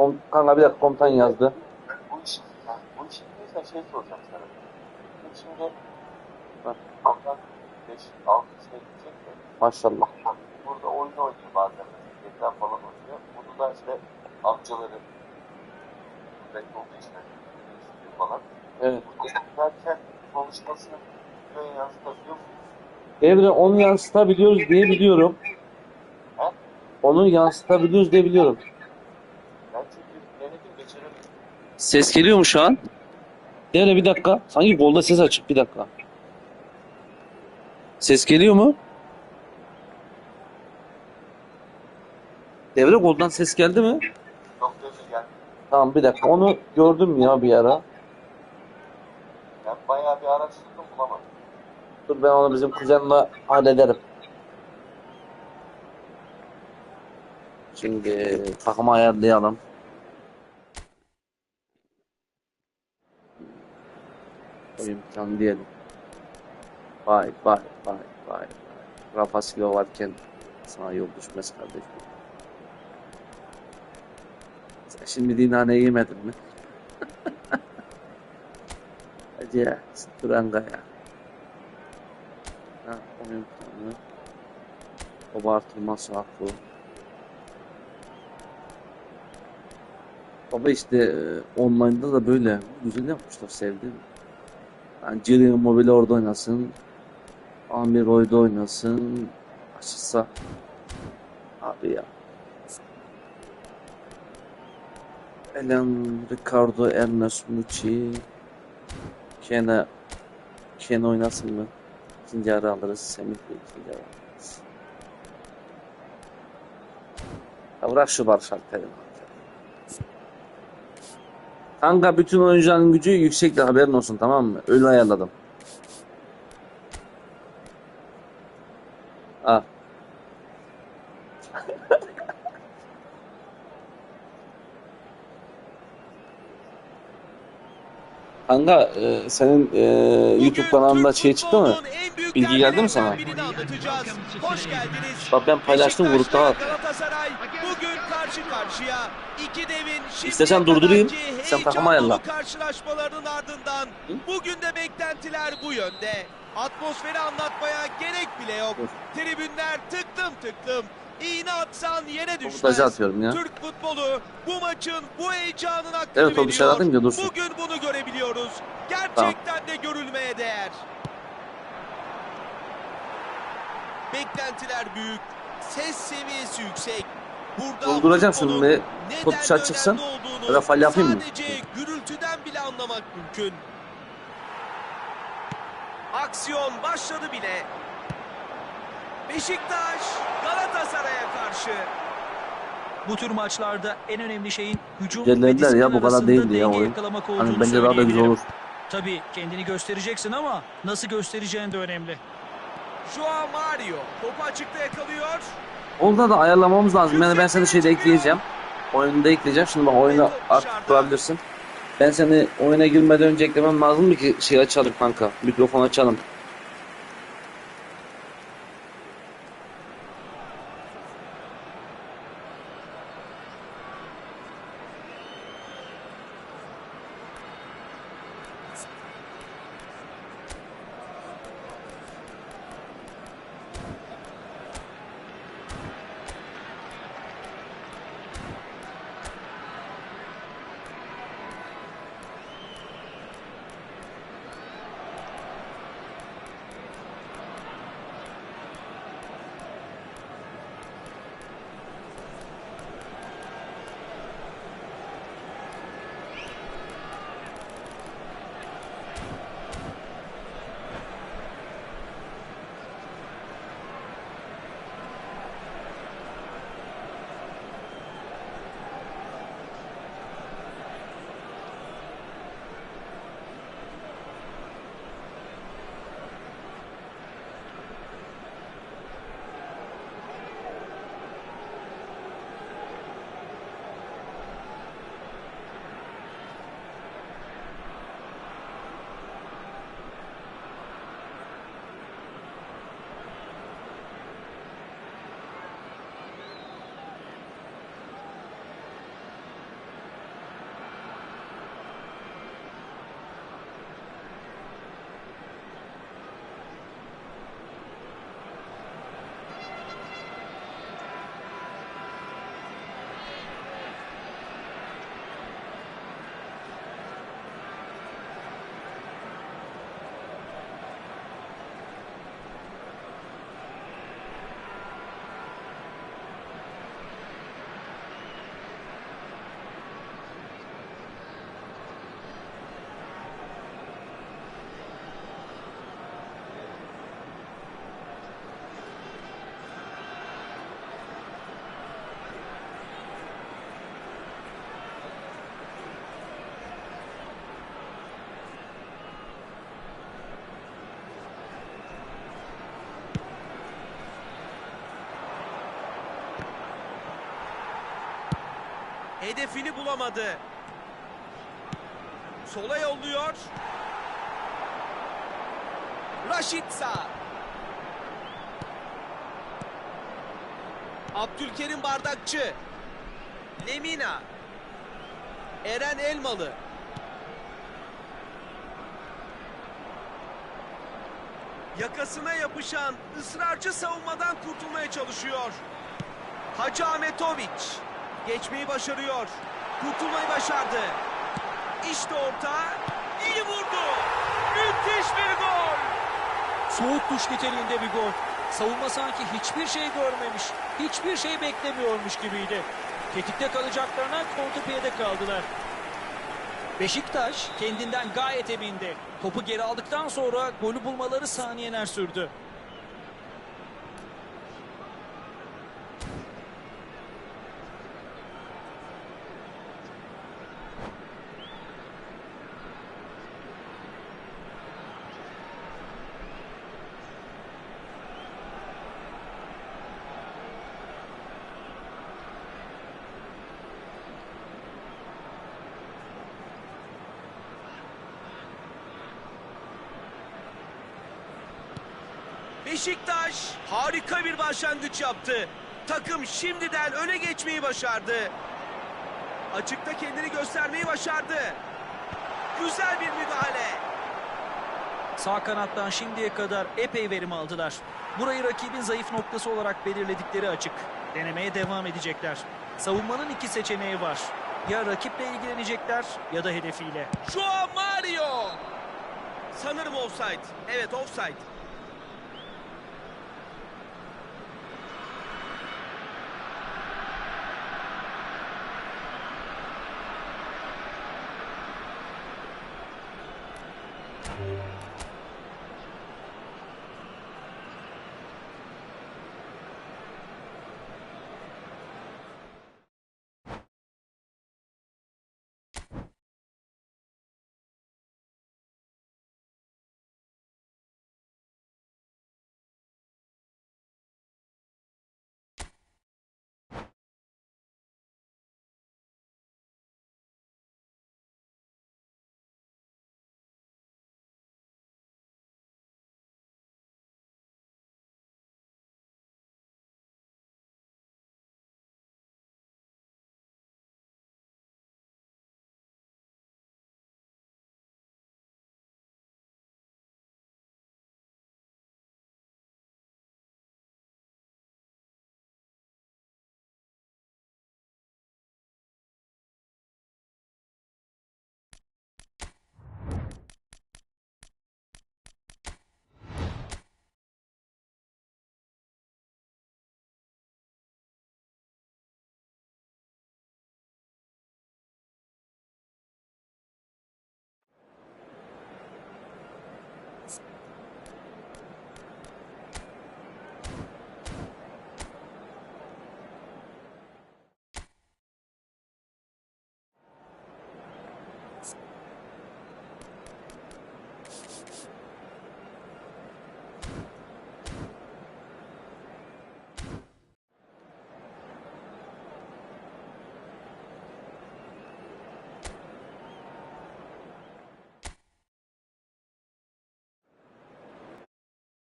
Kom kanka bir dakika komutan yazdı. Bu iş, yani bu işin neyse şey soracağım sana. Şimdi şimdi bak oradan 5 6 şey gidecek de Maşallah. burada oyun oynuyor bazen. Ekran falan oynuyor. Bunu da işte amcaları belki olduğu için istiyor falan. Evet. Derken konuşmasını videoya yansıtabiliyor muyuz? Devre onu yansıtabiliyoruz diye biliyorum. Onu yansıtabiliyoruz diye biliyorum. Ses geliyor mu şu an? Devre bir dakika. Sanki golda ses açık bir dakika. Ses geliyor mu? Devre goldan ses geldi mi? Çok gözü yani. Tamam bir dakika. Onu gördüm ya bir ara. Ben bayağı bir araştırdım bulamadım. Dur ben onu bizim kuzenle hallederim. Şimdi takımı ayarlayalım. Oyun planı diyelim. Vay vay vay vay. Rafa Silva varken sana yol düşmez kardeşim. Sen şimdi dinane yemedin mi? Hadi Turangaya. Ha, oyun planı. Abartılma saklı. Baba işte e, online'da da böyle güzel yapmışlar sevdim. Yani Ciri Mobile orada oynasın. Amir orada oynasın. Açılsa. Abi ya. Elen Ricardo Ernest Mucci. Kene Kene oynasın mı? İkinci ara alırız. Semih de ikinci ara alırız. Ya bırak şu Barış Alper'i. Kanka bütün oyuncuların gücü yüksekti haberin olsun tamam mı? Öyle ayarladım. Al. Kanka e, senin e, YouTube kanalında şey çıktı mı? Bilgi geldi mi sana? Bak ben paylaştım grupta var. Galatasaray bugün karşı karşıya. İki devin şimdiye İstesen durdurayım, sen ayarla. dolu karşılaşmalarının ardından bugün de beklentiler bu yönde. Atmosferi anlatmaya gerek bile yok. Tribünler tıklım tıklım. İğne atsan yere düşmez. atıyorum ya. Türk futbolu bu maçın bu heyecanın hakkını Evet veriyor. atayım da dursun. Bugün bunu görebiliyoruz. Gerçekten de görülmeye değer. Beklentiler büyük. Ses seviyesi yüksek. Dolduracağım şimdi. neden Top dışarı çıksın. önemli olduğunu Ya da fal yapayım mı? Sadece gürültüden bile anlamak mümkün. Aksiyon başladı bile. Beşiktaş Galatasaray'a karşı. Bu tür maçlarda en önemli şeyin hücum ve disiplin ya, bu kadar değildi ya oyun. Hani bence daha da güzel olur. Tabii kendini göstereceksin ama nasıl göstereceğin de önemli. Joao Mario topu açıkta yakalıyor. Orada da ayarlamamız lazım. Yani ben seni şeyde ekleyeceğim. Oyunda ekleyeceğim. Şimdi bak oyunu artık kurabilirsin. Ben seni oyuna girmeden önce eklemem lazım ki şey açalım kanka. Mikrofon açalım. Hedefini bulamadı. Sola yolluyor. Raşitsa. Abdülkerim Bardakçı. Lemina. Eren Elmalı. Yakasına yapışan ısrarcı savunmadan kurtulmaya çalışıyor. Hacı Ahmetoviç geçmeyi başarıyor. Kurtulmayı başardı. İşte orta. İyi vurdu. Müthiş bir gol. Soğuk duş niteliğinde bir gol. Savunma sanki hiçbir şey görmemiş, hiçbir şey beklemiyormuş gibiydi. Tetikte kalacaklarına kontrpiyede kaldılar. Beşiktaş kendinden gayet emindi. Topu geri aldıktan sonra golü bulmaları saniyeler sürdü. Beşiktaş harika bir başlangıç yaptı. Takım şimdiden öne geçmeyi başardı. Açıkta kendini göstermeyi başardı. Güzel bir müdahale. Sağ kanattan şimdiye kadar epey verim aldılar. Burayı rakibin zayıf noktası olarak belirledikleri açık. Denemeye devam edecekler. Savunmanın iki seçeneği var. Ya rakiple ilgilenecekler ya da hedefiyle. Joao Mario. Sanırım offside. Evet offside. Yeah.